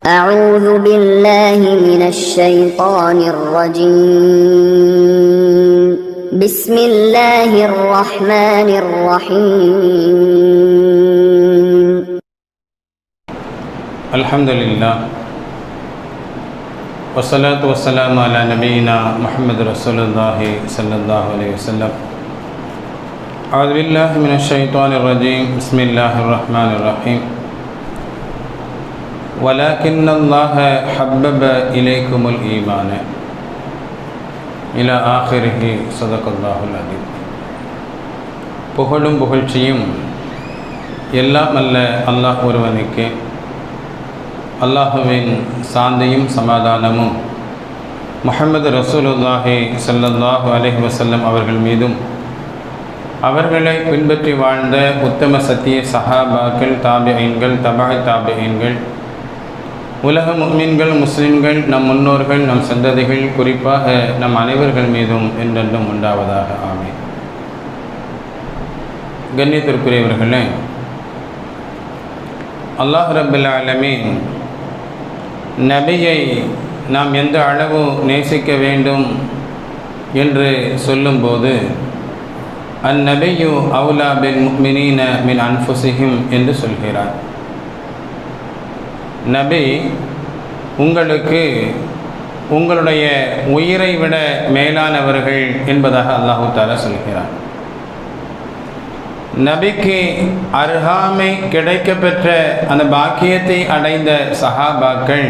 أعوذ بالله من الشيطان الرجيم. بسم الله الرحمن الرحيم. الحمد لله والصلاة والسلام على نبينا محمد رسول الله صلى الله عليه وسلم. أعوذ بالله من الشيطان الرجيم. بسم الله الرحمن الرحيم. ولكن الله حبب إليكم الإيمان إلى آخره صدق الله العظيم புகழும் புகழ்ச்சியும் எல்லாம் அல்ல அல்லாஹ் ஒருவனுக்கு அல்லாஹுவின் சாந்தியும் சமாதானமும் முஹம்மது ரசூலுல்லாஹி ஸல்லல்லாஹு அலைஹி வஸல்லம் அவர்கள் மீதும் அவர்களை பின்பற்றி வாழ்ந்த உத்தம சத்திய சஹாபாக்கள் தாபியன்கள் தபாய் தாபியன்கள் உலக முக்மீன்கள் முஸ்லிம்கள் நம் முன்னோர்கள் நம் சந்ததிகள் குறிப்பாக நம் அனைவர்கள் மீதும் என்றென்றும் உண்டாவதாக. ஆமே கண்ணியத்திற்குரியவர்களே அல்லாஹ் ரபுல் ஆலமீன் நபியை நாம் எந்த அளவு நேசிக்க வேண்டும் என்று சொல்லும்போது அந்நபியு அவுலா பின் முக்மினீன மின் அன்ஃபுசிஹிம் என்று சொல்கிறார். நபி உங்களுக்கு உங்களுடைய உயிரை விட மேலானவர்கள் என்பதாக அல்லாஹு தாலா சொல்கிறார் நபிக்கு அருகாமை கிடைக்கப்பெற்ற அந்த பாக்கியத்தை அடைந்த சஹாபாக்கள்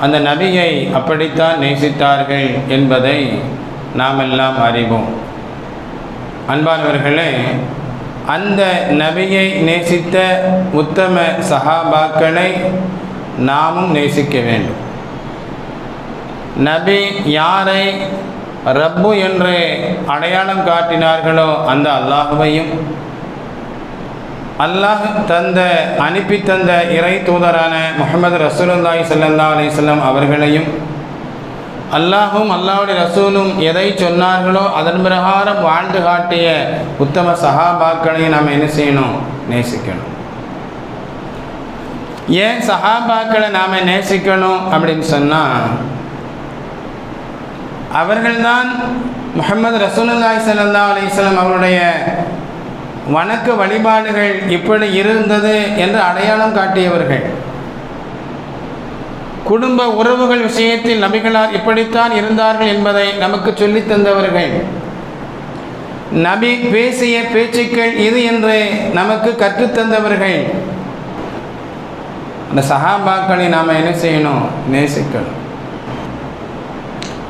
அந்த நபியை அப்படித்தான் நேசித்தார்கள் என்பதை நாம் எல்லாம் அறிவோம். அன்பானவர்களே அந்த நபியை நேசித்த உத்தம சஹாபாக்களை நாமும் நேசிக்க வேண்டும். நபி யாரை ரப்பு என்று அடையாளம் காட்டினார்களோ அந்த அல்லாஹுவையும் அல்லாஹ் தந்த அனுப்பி தந்த இறை தூதரான முகமது ரசூலுல்லாய் சல்லா அலிஸ்லாம் அவர்களையும் அல்லாஹும் அல்லாஹுடைய ரசூலும் எதை சொன்னார்களோ அதன் பிரகாரம் வாழ்ந்து காட்டிய உத்தம சஹாபாக்களையும் நாம் என்ன செய்யணும்? நேசிக்கணும். ஏன் சஹாபாக்களை நாம் நேசிக்கணும் அப்படின்னு சொன்னால் அவர்கள்தான் முகமது ரசூலுல்லாய் சல்லா அலிஸ்லாம் அவருடைய வணக்க வழிபாடுகள் இப்படி இருந்தது என்று அடையாளம் காட்டியவர்கள். குடும்ப உறவுகள் விஷயத்தில் நபிகளார் இப்படித்தான் இருந்தார்கள் என்பதை நமக்கு சொல்லித் தந்தவர்கள். நபி பேசிய பேச்சுக்கள் இது என்று நமக்கு கற்றுத்தந்தவர்கள் அந்த சஹாபாக்களை நாம் என்ன செய்யணும்? நேசிக்கணும்.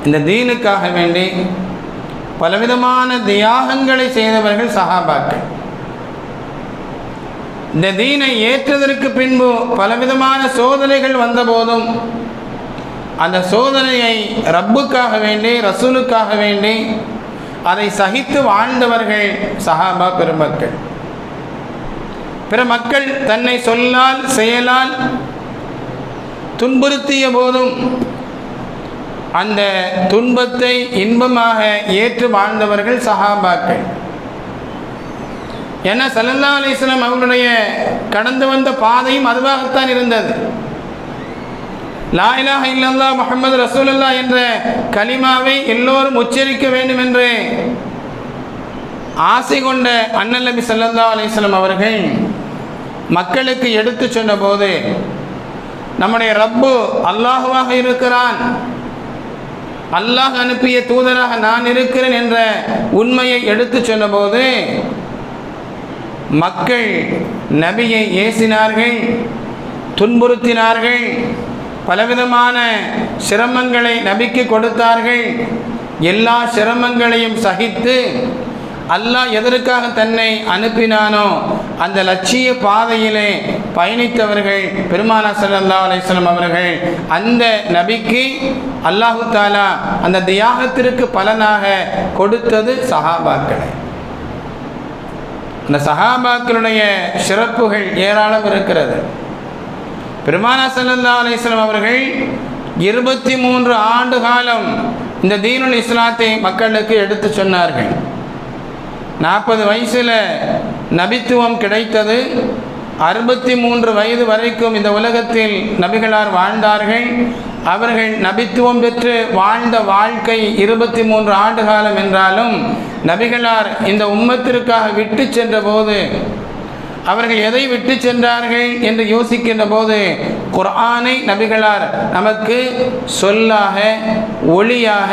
இந்த தீனுக்காக வேண்டி பலவிதமான தியாகங்களை செய்தவர்கள் சஹாபாக்கள். இந்த தீனை ஏற்றதற்கு பின்பு பலவிதமான சோதனைகள் வந்தபோதும் அந்த சோதனையை ரப்புக்காக வேண்டி ரசூலுக்காக வேண்டி அதை சகித்து வாழ்ந்தவர்கள் சஹாபா பெருமக்கள். பிற மக்கள் தன்னை சொல்லால் செயலால் துன்புறுத்திய போதும் அந்த துன்பத்தை இன்பமாக ஏற்று வாழ்ந்தவர்கள் சஹாபாக்கள். ஏன்னா சல்லல்லா அலிஸ்லாம் அவர்களுடைய கடந்து வந்த பாதையும் அதுவாகத்தான் இருந்தது. லாயிலாக இல்லல்லா முகமது ரசூலல்லா என்ற கலிமாவை எல்லோரும் உச்சரிக்க வேண்டும் என்று ஆசை கொண்ட அண்ணல் நபி சல்லல்லா அலிஸ்லாம் அவர்கள் மக்களுக்கு எடுத்து சொன்ன போது நம்முடைய ரப்பு அல்லாஹுவாக இருக்கிறான். அல்லாஹ் அனுப்பிய தூதராக நான் இருக்கிறேன் என்ற உண்மையை எடுத்து சொன்னபோது மக்கள் நபியை ஏசினார்கள் துன்புறுத்தினார்கள் பலவிதமான சிரமங்களை நபிக்கு கொடுத்தார்கள். எல்லா சிரமங்களையும் சகித்து அல்லாஹ் எதற்காக தன்னை அனுப்பினானோ அந்த லட்சிய பாதையிலே பயணித்தவர்கள் பெருமானா சல்லா அலிஸ்லாம் அவர்கள் அந்த நபிக்கு அல்லாஹு தாலா அந்த தியாகத்திற்கு பலனாக கொடுத்தது சஹாபாக்களை. அந்த சஹாபாக்களுடைய சிறப்புகள் ஏராளம் இருக்கிறது. பெருமானா சல்லா அலிஸ்லாம் அவர்கள் இருபத்தி மூன்று ஆண்டு காலம் இந்த தீனுல் இஸ்லாத்தை மக்களுக்கு எடுத்து சொன்னார்கள். நாற்பது வயசில் நபித்துவம் கிடைத்தது. அறுபத்தி மூன்று வயது வரைக்கும் இந்த உலகத்தில் நபிகளார் வாழ்ந்தார்கள். அவர்கள் நபித்துவம் பெற்று வாழ்ந்த வாழ்க்கை இருபத்தி மூன்று ஆண்டு காலம் என்றாலும் நபிகளார் இந்த உம்மத்திற்காக விட்டு சென்ற போது அவர்கள் எதை விட்டு சென்றார்கள் என்று யோசிக்கின்ற போது குர்ஆனை நபிகளார் நமக்கு சொல்லாக ஒளியாக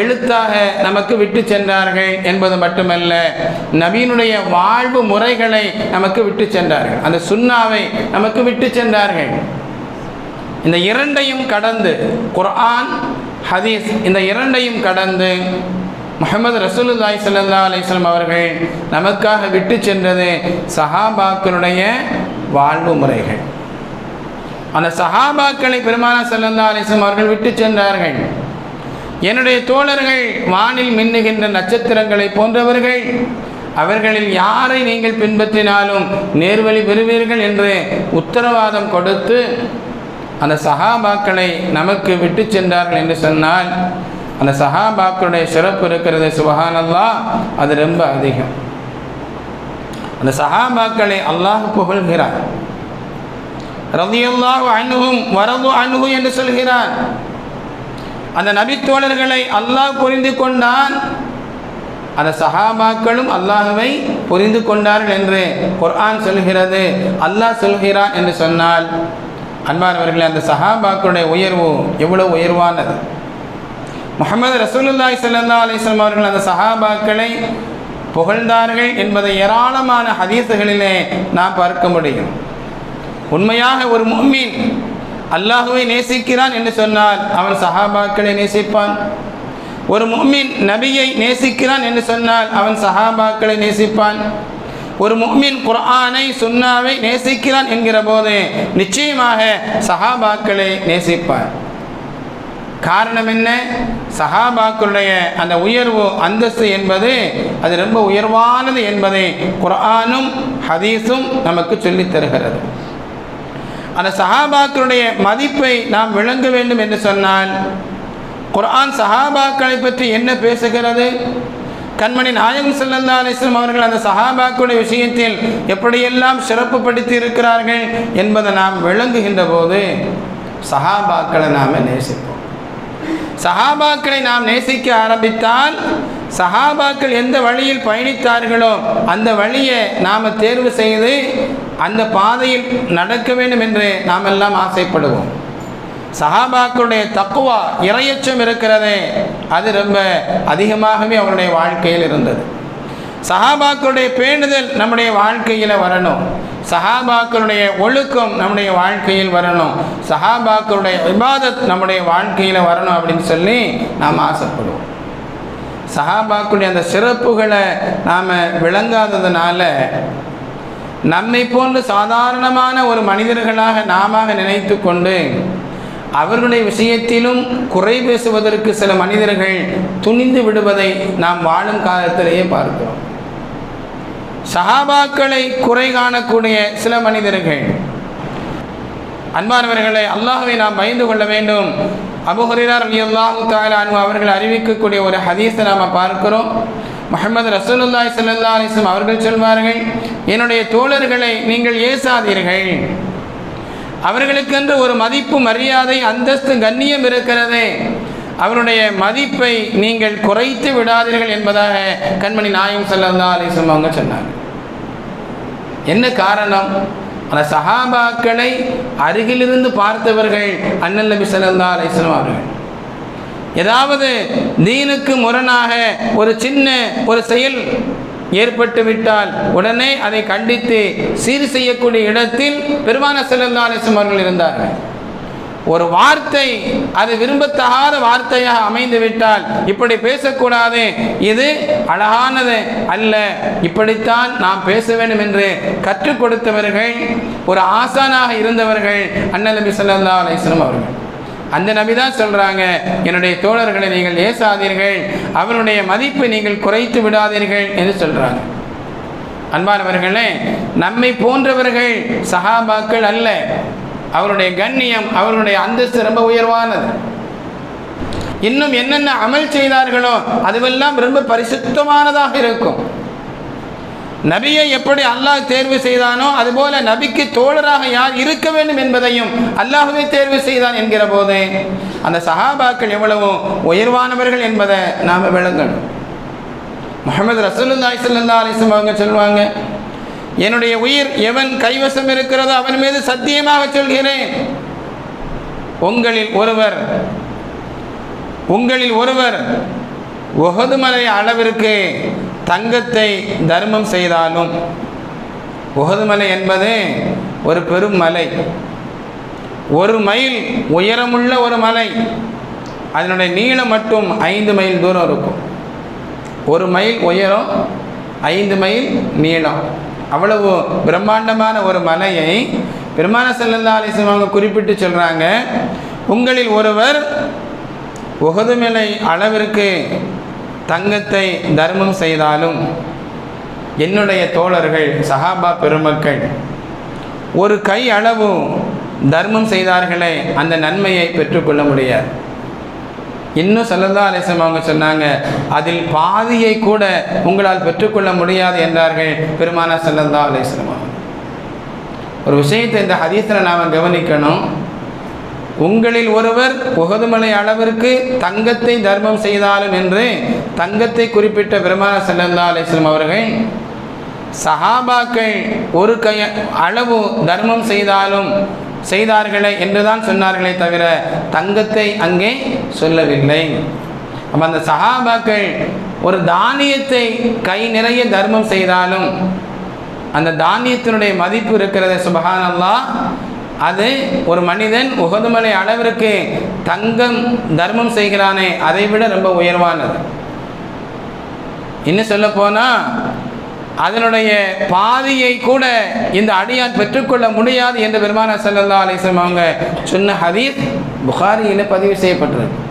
எழுத்தாக நமக்கு விட்டு சென்றார்கள் என்பது மட்டுமல்ல நபியினுடைய வாழ்வு முறைகளை நமக்கு விட்டு சென்றார்கள். அந்த சுண்ணாவை நமக்கு விட்டு சென்றார்கள். இந்த இரண்டையும் கடந்து குர்ஆன் ஹதீஸ் இந்த இரண்டையும் கடந்து முகமது ரசூலுல்லாய் சல்லா அலிஸ்லாம் அவர்கள் நமக்காக விட்டு சென்றது சஹாபாக்களுடைய வாழ்வு முறைகள். அந்த சஹாபாக்களை பெருமான சல்லல்லா அலிஸ்லாம் அவர்கள் விட்டு சென்றார்கள். என்னுடைய தோழர்கள் வானில் மின்னுகின்ற நட்சத்திரங்களை போன்றவர்கள் அவர்களில் யாரை நீங்கள் பின்பற்றினாலும் நேர்வழி பெறுவீர்கள் என்று உத்தரவாதம் கொடுத்து அந்த சஹாபாக்களை நமக்கு விட்டு சென்றார்கள் என்று சொன்னால் அந்த சஹாபாக்களுடைய சிறப்பு இருக்கிறது சுபஹானல்லா அது ரொம்ப அதிகம். அந்த சஹாபாக்களை அல்லாஹ் புகழ்கிறார். ரதியுல்லாஹு அணுகும் வரது அணுகு என்று சொல்கிறார். அந்த நபித்தோழர்களை அல்லாஹ் புரிந்து கொண்டான். அந்த சஹாபாக்களும் அல்லாஹுவை புரிந்து கொண்டார்கள் என்று குர்ஆன் சொல்கிறது. அல்லாஹ் சொல்கிறான் என்று சொன்னால் அன்பானவர்களே அந்த சஹாபாக்களுடைய உயர்வு எவ்வளவு உயர்வானது? முகமது ரசூலுல்லாய் சல்லா அலிஸ்லாம் அவர்கள் அந்த சஹாபாக்களை புகழ்ந்தார்கள் என்பதை ஏராளமான ஹதீசுகளிலே நாம் பார்க்க முடியும். உண்மையாக ஒரு மும்மின் அல்லாஹுவை நேசிக்கிறான் என்று சொன்னால் அவன் சஹாபாக்களை நேசிப்பான். ஒரு மும்மின் நபியை நேசிக்கிறான் என்று சொன்னால் அவன் சஹாபாக்களை நேசிப்பான். ஒரு முக்மின் குர்ஆனை சுன்னாவை நேசிக்கிறான் என்கிற போது நிச்சயமாக சஹாபாக்களை நேசிப்பார். காரணம் என்ன? சஹாபாக்களுடைய அந்த உயர்வு அந்தஸ்து என்பது அது ரொம்ப உயர்வானது என்பதை குர்ஆனும் ஹதீஸும் நமக்கு சொல்லித் தருகிறது. அந்த சஹாபாக்களுடைய மதிப்பை நாம் விளங்க வேண்டும் என்று சொன்னால் குர்ஆன் சஹாபாக்களை பற்றி என்ன பேசுகிறது? கண்மணி நாயகம் செல்லல்லா அலிஸ்லம் அவர்கள் அந்த சஹாபாக்களுடைய விஷயத்தில் எப்படியெல்லாம் சிறப்புப்படுத்தி இருக்கிறார்கள் என்பதை நாம் விளங்குகின்ற போது சஹாபாக்களை நாம் நேசிப்போம். சஹாபாக்களை நாம் நேசிக்க ஆரம்பித்தால் சஹாபாக்கள் எந்த வழியில் பயணித்தார்களோ அந்த வழியை நாம் தேர்வு செய்து அந்த பாதையில் நடக்க வேண்டும் என்று நாம் எல்லாம் ஆசைப்படுவோம். சஹாபாக்களுடைய தக்குவா இறையச்சம் இருக்கிறதே அது ரொம்ப அதிகமாகவே அவருடைய வாழ்க்கையில் இருந்தது. சஹாபாக்களுடைய பேணுதல் நம்முடைய வாழ்க்கையில் வரணும். சஹாபாக்களுடைய ஒழுக்கம் நம்முடைய வாழ்க்கையில் வரணும். சஹாபாக்களுடைய விவாதத் நம்முடைய வாழ்க்கையில் வரணும் அப்படின்னு சொல்லி நாம் ஆசைப்படுவோம். சஹாபாக்களுடைய அந்த சிறப்புகளை நாம் விளங்காததுனால நம்மை போன்று சாதாரணமான ஒரு மனிதர்களாக நாம நினைத்து கொண்டு அவர்களுடைய விஷயத்திலும் குறை பேசுவதற்கு சில மனிதர்கள் துணிந்து விடுவதை நாம் வாழும் காலத்திலேயே பார்க்கிறோம். சஹாபாக்களை குறை காணக்கூடிய சில மனிதர்கள். அன்பானவர்களை அல்லாஹுவை நாம் பயந்து கொள்ள வேண்டும். அபுஹரிரார் அலி அல்லாஹு தாலு அவர்கள் அறிவிக்கக்கூடிய ஒரு ஹதீஸை நாம் பார்க்கிறோம். முகமது ரசூலுல்லாய் சல்லா அலிஸ்லாம் அவர்கள் சொல்வார்கள் என்னுடைய தோழர்களை நீங்கள் ஏசாதீர்கள். அவர்களுக்கென்று ஒரு மதிப்பு மரியாதை அந்தஸ்து கண்ணியம் இருக்கிறது. அவருடைய மதிப்பை நீங்கள் குறைத்து விடாதீர்கள் என்பதாக கண்மணி நாயம் சல்லா அலிஸ்லாம் அவங்க சொன்னாங்க. என்ன காரணம்? அந்த சஹாபாக்களை அருகிலிருந்து பார்த்தவர்கள் அண்ணன் நபி சல்லா அலிஸ்லாம் அவர்கள். ஏதாவது தீனுக்கு முரணாக ஒரு சின்ன ஒரு செயல் ஏற்பட்டு விட்டால் உடனே அதை கண்டித்து சீர் செய்யக்கூடிய இடத்தில் பெருமான செல்லல்லா அவர்கள் இருந்தார்கள். ஒரு வார்த்தை அது விரும்பத்தகாத வார்த்தையாக அமைந்து விட்டால் இப்படி பேசக்கூடாது. இது அழகானது அல்ல. இப்படித்தான் நாம் பேச வேண்டும் என்று கற்றுக் கொடுத்தவர்கள் ஒரு ஆசானாக இருந்தவர்கள் அண்ணன் நபி சொல்லா அலிஸ்லம் அவர்கள். அந்த நபி தான் சொல்கிறாங்க என்னுடைய தோழர்களை நீங்கள் ஏசாதீர்கள் அவருடைய மதிப்பை நீங்கள் குறைத்து விடாதீர்கள் என்று சொல்கிறாங்க அன்பானவர்களே நம்மை போன்றவர்கள் சஹாபாக்கள் அல்ல. அவருடைய கண்ணியம் அவருடைய அந்தஸ்து ரொம்ப உயர்வானது. இன்னும் என்னென்ன அமல் செய்தார்களோ அதுவெல்லாம் ரொம்ப பரிசுத்தமானதாக இருக்கும். நபியை எப்படி அல்லாஹ் தேர்வு செய்தானோ அதுபோல நபிக்கு தோழராக யார் இருக்க வேண்டும் என்பதையும் அல்லாஹுவே தேர்வு செய்தான் என்கிற போது அந்த சஹாபாக்கள் எவ்வளவு உயர்வானவர்கள் என்பதை நாம் விளங்கணும். முகமது ரசூலுல்லாஹி ஸல்லல்லாஹு அலைஹி வஸல்லம் அவங்க சொல்லுவாங்க என்னுடைய உயிர் எவன் கைவசம் இருக்கிறதோ அவன் மீது சத்தியமாக சொல்கிறேன். உங்களில் ஒருவர் உங்களில் ஒருவர் உகதுமலை அளவிற்கு தங்கத்தை தர்மம் செய்தாலும் உகதுமலை என்பது ஒரு பெரும் மலை. ஒரு மைல் உயரமுள்ள ஒரு மலை. அதனுடைய நீளம் மட்டும் ஐந்து மைல் தூரம் இருக்கும். ஒரு மைல் உயரம் ஐந்து மைல் நீளம். அவ்வளவு பிரம்மாண்டமான ஒரு மலையை பெருமான செல்லல்லா அலிஸ்லாம் அவங்க குறிப்பிட்டு சொல்கிறாங்க உங்களில் ஒருவர் உகதுமலை அளவிற்கு தங்கத்தை தர்மம் செய்தாலும் என்னுடைய தோழர்கள் சஹாபா பெருமக்கள் ஒரு கை அளவு தர்மம் செய்தார்களே அந்த நன்மையை பெற்றுக்கொள்ள முடியாது. இன்னும் சல்லல்லா அலிஸ்லாம் அவங்க சொன்னாங்க அதில் பாதியை கூட உங்களால் பெற்றுக்கொள்ள முடியாது என்றார்கள் பெருமானா சல்லல்லா அலிஸ்லாம் ஒரு விஷயத்தை இந்த ஹதீஸில் நாம் கவனிக்கணும். உங்களில் ஒருவர் புகதுமலை அளவிற்கு தங்கத்தை தர்மம் செய்தாலும் என்று தங்கத்தை குறிப்பிட்ட பெருமான சல்லல்லா அலிஸ்லாம் அவர்கள் சஹாபாக்கள் ஒரு கைய அளவு தர்மம் செய்தாலும் செய்தார்களே என்றுதான் சொன்னார்களே தவிர தங்கத்தை அங்கே சொல்லவில்லை. அப்போ அந்த சஹாபாக்கள் ஒரு தானியத்தை கை நிறைய தர்மம் செய்தாலும் அந்த தானியத்தினுடைய மதிப்பு இருக்கிறத. சுபஹானல்லா அது ஒரு மனிதன் உகதுமலை அளவிற்கு தங்கம் தர்மம் செய்கிறானே அதை விட ரொம்ப உயர்வானது. இன்னும் சொல்ல போனால் அதனுடைய பாதியை கூட இந்த அடியார் பெற்றுக்கொள்ள முடியாது என்று பெருமான சல்லல்லா அலிஸ்லாம் அவங்க சொன்ன ஹதீஸ் புகாரியில் பதிவு செய்யப்பட்டிருக்கு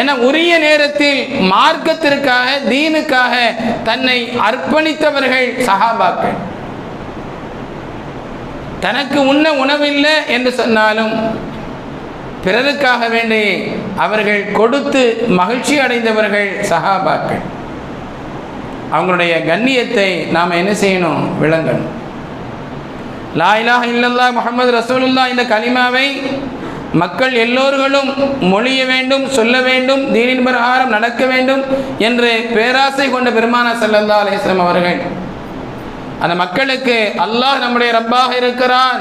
என உரிய நேரத்தில் மார்க்கத்திற்காக தீனுக்காக தன்னை அர்ப்பணித்தவர்கள் சஹாபாக்கள். தனக்கு உண்ண உணவில்லை என்று சொன்னாலும் பிறருக்காக வேண்டி அவர்கள் கொடுத்து மகிழ்ச்சி அடைந்தவர்கள் சஹாபாக்கள் அவங்களுடைய கண்ணியத்தை நாம் என்ன செய்யணும்? விளங்கணும். லாயிலாக இல்லல்லா முகமது ரசூலுல்லா இந்த கலிமாவை மக்கள் எல்லோர்களும் மொழிய வேண்டும் சொல்ல வேண்டும் தீனின் பிரகாரம் நடக்க வேண்டும் என்று பேராசை கொண்ட பெருமானா சல்லல்லா அலிஸ்லாம் அவர்கள் அந்த மக்களுக்கு அல்லாஹ் நம்முடைய ரப்பாக இருக்கிறான்.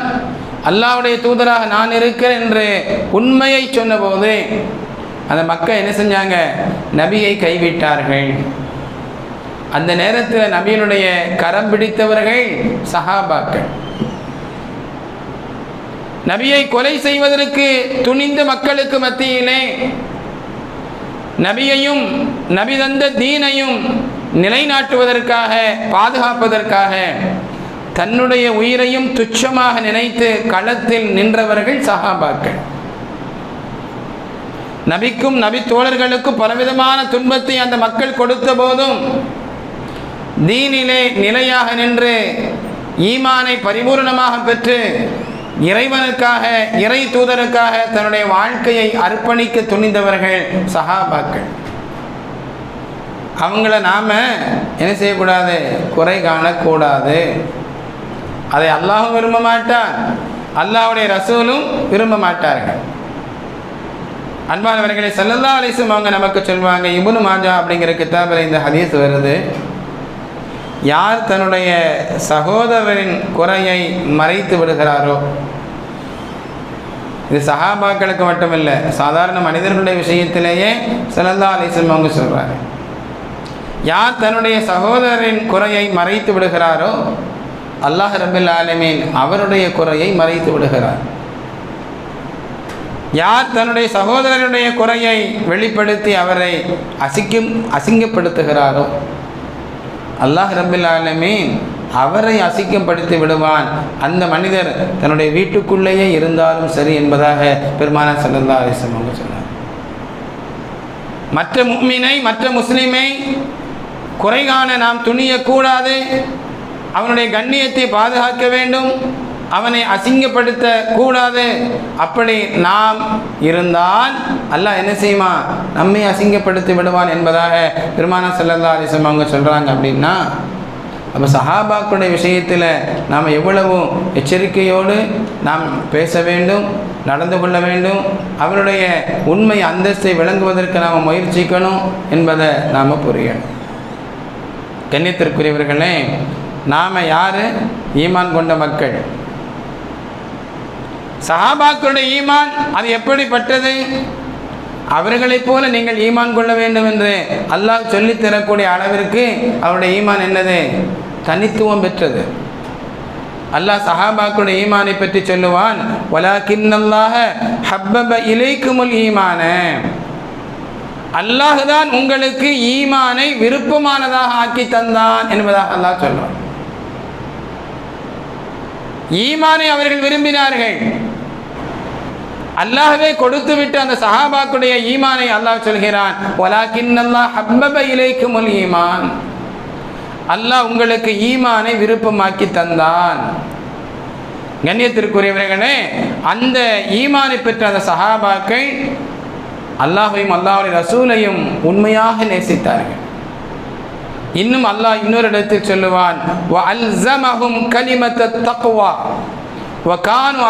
அல்லாஹ்வுடைய தூதராக நான் இருக்கிறேன் என்று உண்மையை சொன்னபோது அந்த மக்கள் என்ன செஞ்சாங்க? நபியை கைவிட்டார்கள். அந்த நேரத்தில் நபியினுடைய கரம் பிடித்தவர்கள் சஹாபாக்கள். நபியை கொலை செய்வதற்கு துணிந்த மக்களுக்கு மத்தியிலே நபியையும் நபி தந்த தீனையும் நிலைநாட்டுவதற்காக பாதுகாப்பதற்காக தன்னுடைய உயிரையும் துச்சமாக நினைத்து களத்தில் நின்றவர்கள் சஹாபாக்கள் நபிக்கும் நபி தோழர்களுக்கும் பலவிதமான துன்பத்தை அந்த மக்கள் கொடுத்த போதும் தீனிலே நிலையாக நின்று ஈமானை பரிபூர்ணமாக பெற்று இறைவனுக்காக இறை தூதருக்காக தன்னுடைய வாழ்க்கையை அர்ப்பணிக்க துணிந்தவர்கள் சஹாபாக்கள் அவங்கள நாம் என்ன செய்யக்கூடாது? குறை காணக்கூடாது. அதை அல்லாஹும் விரும்ப மாட்டான். அல்லாஹ்வுடைய ரசூலும் விரும்ப மாட்டார்கள். அன்பானவர்களை செல்லல்லா அலிசும் அவங்க நமக்கு சொல்லுவாங்க இபுனு மாஜா அப்படிங்கிற கித்தாபில் இந்த ஹதீஸ் வருது. யார் தன்னுடைய சகோதரரின் குறையை மறைத்து விடுகிறாரோ? இது சஹாபாக்களுக்கு மட்டுமில்லை சாதாரண மனிதர்களுடைய விஷயத்திலேயே செல்லல்லா அலிசும் அவங்க சொல்கிறாங்க யார் தன்னுடைய சகோதரரின் குறையை மறைத்து விடுகிறாரோ அல்லாஹ் ரபில் ஆலமீன் அவருடைய குறையை மறைத்து விடுகிறார். யார் தன்னுடைய சகோதரனுடைய குறையை வெளிப்படுத்தி அவரை அசிக்கும் அசிங்கப்படுத்துகிறாரோ அல்லாஹ் ரபில் ஆலமீன் அவரை அசிங்கப்படுத்தி விடுவான். அந்த மனிதர் தன்னுடைய வீட்டுக்குள்ளேயே இருந்தாலும் சரி என்பதாக பெருமான சல்லா அலிஸ்லம் அவங்க சொன்னார். மற்ற முக்மினை மற்ற முஸ்லீமை குறைகான நாம் துணியக்கூடாது. அவனுடைய கண்ணியத்தை பாதுகாக்க வேண்டும். அவனை அசிங்கப்படுத்த கூடாது. அப்படி நாம் இருந்தால் அல்லாஹ் என்ன செய்யுமா? நம்மை அசிங்கப்படுத்தி விடுவான் என்பதாக பெருமான செல்லல்லா அலிசம் அவங்க சொல்கிறாங்க அப்படின்னா அப்போ சஹாபாக்களுடைய விஷயத்தில் நாம் எவ்வளவு எச்சரிக்கையோடு நாம் பேச வேண்டும் நடந்து கொள்ள வேண்டும் அவருடைய உண்மை அந்தஸ்தை விளங்குவதற்கு நாம் முயற்சிக்கணும் என்பதை நாம் புரியணும். கண்ணியத்திற்குரியவர்களே நாம் யார்? ஈமான் கொண்ட மக்கள். சஹாபாக்களுடைய ஈமான் அது எப்படிப்பட்டது? அவர்களைப் போல நீங்கள் ஈமான் கொள்ள வேண்டும் என்று அல்லாஹ் சொல்லித் தரக்கூடிய அளவிற்கு அவருடைய ஈமான் என்னது? தனித்துவம் பெற்றது. அல்லாஹ் சஹாபாக்களுடைய ஈமானை பற்றி சொல்லுவான் வலாக்கின்னல்லாஹ ஹப்பப இலைக்குமுல் ஈமான. அல்லாஹ் தான் உங்களுக்கு ஈமானை விருப்பமானதாக ஆக்கி தந்தான் என்பதாக அல்லாஹ் சொல்லுவான் ஈமானை அவர்கள் விரும்பினார்கள். அல்லாஹவே கொடுத்து விட்டு அந்த சஹாபாக்குடைய ஈமானை அல்லாஹ் சொல்கிறான். ஈமான். அல்லாஹ் உங்களுக்கு ஈமானை விருப்பமாக்கி தந்தான். கண்ணியத்திற்குரியவர்களே அந்த ஈமானை பெற்ற அந்த சஹாபாக்கள் அல்லாஹையும் அல்லாஹுடைய ரசூலையும் உண்மையாக நேசித்தார்கள். இன்னும் அல்லாஹ் இன்னொரு இடத்தில் சொல்லுவான் வ கலிமத்த வ கானு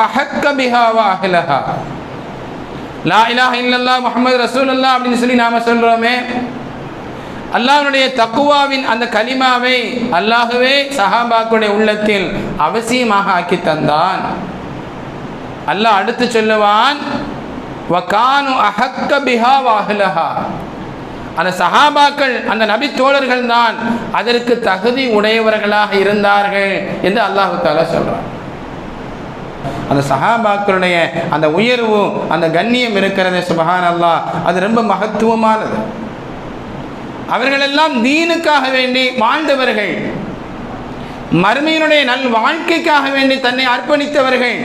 லா இலாஹ இல்லல்லாஹ் முஹம்மது ரசூலுல்லாஹ் அப்படின்னு சொல்லி நாம சொல்றோமே. அல்லாஹனுடைய தக்குவாவின் அந்த கலிமாவை அல்லாஹுவே சஹாபாக்குடைய உள்ளத்தில் அவசியமாக ஆக்கி தந்தான். அல்லாஹ் அடுத்து சொல்லுவான் வகானு அஹக்க பிஹா வாஹலஹா. அந்த சஹாபாக்கள் அந்த நபி தோழர்கள் தான் அதற்கு தகுதி உடையவர்களாக இருந்தார்கள் என்று அல்லாஹு தாலா சொல்கிறான் அந்த சஹாபாக்களுடைய அந்த உயர்வு அந்த கண்ணியம் இருக்கிறது சுபஹான் அல்லாஹ் அது ரொம்ப மகத்துவமானது. அவர்களெல்லாம் தீனுக்காக வேண்டி வாழ்ந்தவர்கள். மருமையினுடைய நல் வாழ்க்கைக்காக வேண்டி தன்னை அர்ப்பணித்தவர்கள்.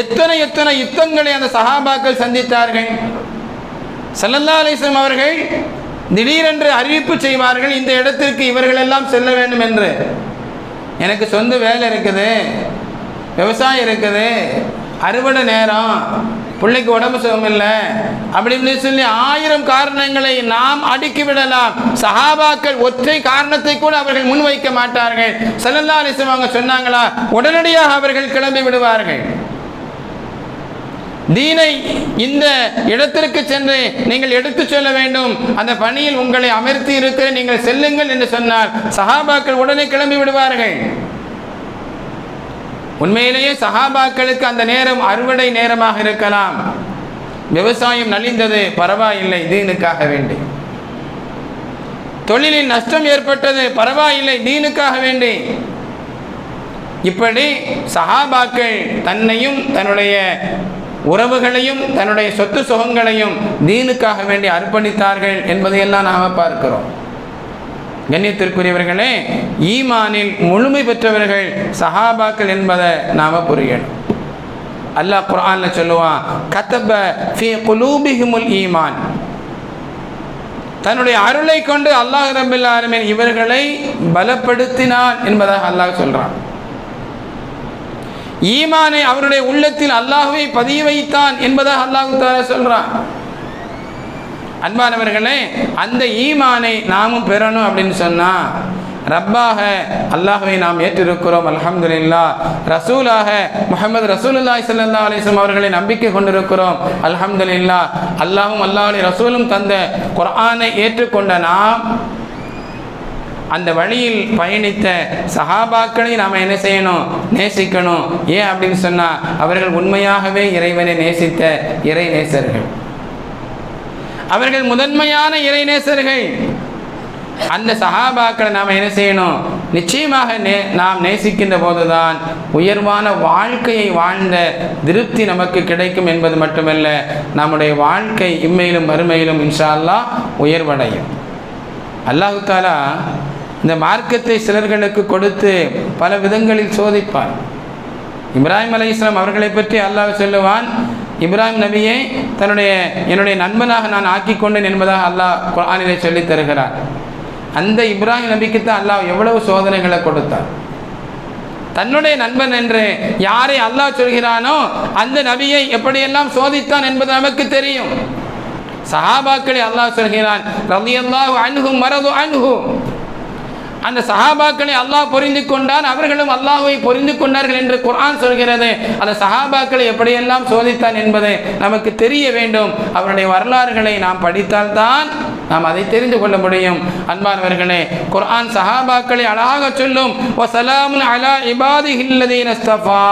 எத்தனை எத்தனை யுத்தங்களை அந்த சஹாபாக்கள் சந்தித்தார்கள்? சல்லல்லா அலிஸ்லம் அவர்கள் திடீரென்று அறிவிப்பு செய்வார்கள் இந்த இடத்திற்கு இவர்கள் எல்லாம் செல்ல வேண்டும் என்று. எனக்கு சொந்த வேலை இருக்குது விவசாயம் இருக்குது அறுவடை நேரம் பிள்ளைக்கு உடம்பு சுகம் இல்லை அப்படி சொல்லி ஆயிரம் காரணங்களை நாம் அடுக்கி விடலாம் சஹாபாக்கள் ஒற்றை காரணத்தை கூட அவர்கள் முன்வைக்க மாட்டார்கள். சல்லல்லா அலிஸ்லம் அவங்க சொன்னாங்களா உடனடியாக அவர்கள் கிளம்பி விடுவார்கள். தீனை இந்த இடத்திற்கு சென்று நீங்கள் எடுத்துச் சொல்ல வேண்டும். அந்த பணியில் உங்களை அமர்த்தி இருக்க நீங்கள் செல்லுங்கள் என்று சொன்னால் சஹாபாக்கள் உடனே கிளம்பி விடுவார்கள். உண்மையிலேயே சஹாபாக்களுக்கு அந்த நேரம் அறுவடை நேரமாக இருக்கலாம். விவசாயம் நலிந்தது பரவாயில்லை தீனுக்காக வேண்டி. தொழிலில் நஷ்டம் ஏற்பட்டது பரவாயில்லை தீனுக்காக வேண்டி. இப்படி சஹாபாக்கள் தன்னையும் தன்னுடைய உறவுகளையும் தன்னுடைய சொத்து சுகங்களையும் தீனுக்காக வேண்டி அர்ப்பணித்தார்கள் என்பதையெல்லாம் நாம் பார்க்கிறோம். கண்ணியத்திற்குரியவர்களே ஈமானில் முழுமை பெற்றவர்கள் சஹாபாக்கள் என்பதை நாம் புரியணும். அல்லாஹ் குரான் சொல்லுவான் கத்தப ஃபி குலூபிஹிமுல் ஈமான். தன்னுடைய அருளை கொண்டு அல்லாஹ் ரபில் ஆலமீன் இவர்களை பலப்படுத்தினான் என்பதாக அல்லாஹ் சொல்கிறான் ஈமானை அவருடைய உள்ளத்தில் அல்லாஹுவை பதிய வைத்தான் என்பதாக அல்லாஹு தாரா சொல்றான். அன்பானவர்களே அந்த ஈமானை நாமும் பெறணும் அப்படின்னு சொன்னா ரப்பாக அல்லாஹுவை நாம் ஏற்றிருக்கிறோம் அல்ஹம்துலில்லா ரசூலாக முகமது ரசூலுல்லாய் சல்லா அலிஸ்லாம் அவர்களை நம்பிக்கை கொண்டிருக்கிறோம் அல்ஹம்துலில்லா அல்லாஹும் அல்லாஹ் ரசூலும் தந்த குர்ஆனை ஏற்றுக்கொண்ட நாம் அந்த வழியில் பயணித்த சஹாபாக்களை நாம் என்ன செய்யணும்? நேசிக்கணும். ஏன் அப்படின்னு சொன்னால் அவர்கள் உண்மையாகவே இறைவனை நேசித்த இறை நேசர்கள் அவர்கள் முதன்மையான இறை நேசர்கள் அந்த சஹாபாக்களை நாம் என்ன செய்யணும்? நிச்சயமாக நே நாம் நேசிக்கின்ற போதுதான் உயர்வான வாழ்க்கையை வாழ்ந்த திருப்தி நமக்கு கிடைக்கும் என்பது மட்டுமல்ல நம்முடைய வாழ்க்கை இம்மையிலும் மறுமையிலும் இன்ஷா உயர்வடையும். அல்லாஹு தாலா இந்த மார்க்கத்தை சிலர்களுக்கு கொடுத்து பல விதங்களில் சோதிப்பார். இப்ராஹிம் அலி இஸ்லாம் அவர்களை பற்றி அல்லாஹ் சொல்லுவான் இப்ராஹிம் நபியை தன்னுடைய என்னுடைய நண்பனாக நான் ஆக்கி கொண்டேன் என்பதாக அல்லாஹ் குரானிலே சொல்லித் தருகிறார். அந்த இப்ராஹிம் நபிக்கு தான் அல்லாஹ் எவ்வளவு சோதனைகளை கொடுத்தார். தன்னுடைய நண்பன் என்று யாரை அல்லாஹ் சொல்கிறானோ அந்த நபியை எப்படியெல்லாம் சோதித்தான் என்பது நமக்கு தெரியும். சஹாபாக்களை அல்லாஹ் சொல்கிறான் ரவி அல்லாஹ் அணுகும் மரது அணுகும் அந்த சஹாபாக்களை அல்லாஹ் புரிந்து கொண்டான் அவர்களும் அல்லாஹுவை புரிந்து கொண்டார்கள் என்று குரான் சொல்கிறது. அந்த சஹாபாக்களை எப்படியெல்லாம் சோதித்தான் என்பது நமக்கு தெரிய வேண்டும். அவருடைய வரலாறுகளை நாம் படித்தால்தான் நாம் அதை தெரிந்து கொள்ள முடியும். அன்பானவர்களே குர்ஆன் சஹாபாக்களை அழகாக சொல்லும் வசலாமுன் அலா இபாதிஹில்லதீன இஸ்தஃபா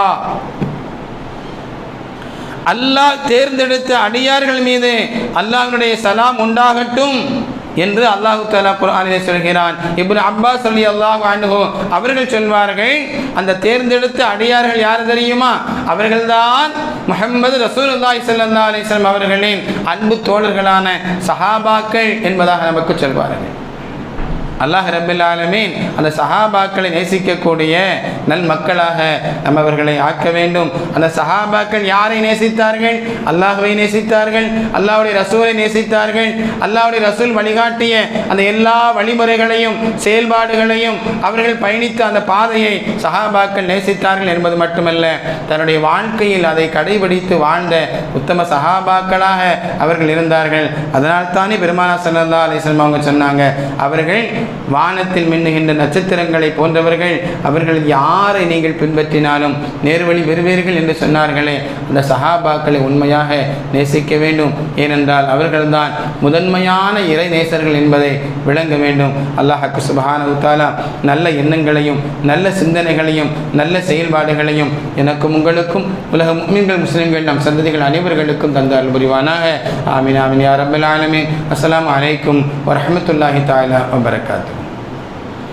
அல்லாஹ் தேர்ந்தெடுத்த அடியார்கள் மீது அல்லாஹ்வுடைய சலாம் உண்டாகட்டும். என்று அல்லாஹு தாலா குரானிலே சொல்கிறான். இப்னு அப்பாஸ் அலி அல்லாஹ் அன்ஹு அவர்கள் சொல்வார்கள் அந்த தேர்ந்தெடுத்த அடியார்கள் யார் தெரியுமா? அவர்கள்தான் முஹம்மது ரசூல் அல்லாஹ் அலைஹி அவர்களின் அன்பு தோழர்களான சஹாபாக்கள் என்பதாக நமக்கு சொல்வார்கள். அல்லாஹ் ரபில் அந்த சஹாபாக்களை நேசிக்கக்கூடிய நல் மக்களாக நம்ம அவர்களை ஆக்க வேண்டும். அந்த சஹாபாக்கள் யாரை நேசித்தார்கள்? அல்லாஹுவை நேசித்தார்கள் அல்லாஹுடைய ரசூலை நேசித்தார்கள் அல்லாஹுடைய ரசூல் வழிகாட்டிய அந்த எல்லா வழிமுறைகளையும் செயல்பாடுகளையும் அவர்கள் பயணித்த அந்த பாதையை சஹாபாக்கள் நேசித்தார்கள் என்பது மட்டுமல்ல தன்னுடைய வாழ்க்கையில் அதை கடைபிடித்து வாழ்ந்த உத்தம சஹாபாக்களாக அவர்கள் இருந்தார்கள். அதனால் தானே பெருமானா சல்லா அலிஸ்லாம் அவங்க சொன்னாங்க அவர்கள் வானத்தில் மின்னுகின்ற நட்சத்திரங்களை போன்றவர்கள் அவர்கள் யாரை நீங்கள் பின்பற்றினாலும் நேர்வழி பெறுவீர்கள் என்று சொன்னார்களே. அந்த சஹாபாக்களை உண்மையாக நேசிக்க வேண்டும். ஏனென்றால் அவர்கள்தான் முதன்மையான இறை நேசர்கள் என்பதை விளங்க வேண்டும். அல்லாஹாக்கு சுபஹான உத்தாலா நல்ல எண்ணங்களையும் நல்ல சிந்தனைகளையும் நல்ல செயல்பாடுகளையும் எனக்கும் உங்களுக்கும் உலக முஸ்லிம்கள் முஸ்லிம்கள் நம் சந்ததிகள் அனைவர்களுக்கும் தந்தால் புரிவானாக ஆமீன் ஆமீன் யா ரப்பல் ஆலமீன். அலைக்கும் வரமத்துல்லாஹி தாலா வபரகாத்.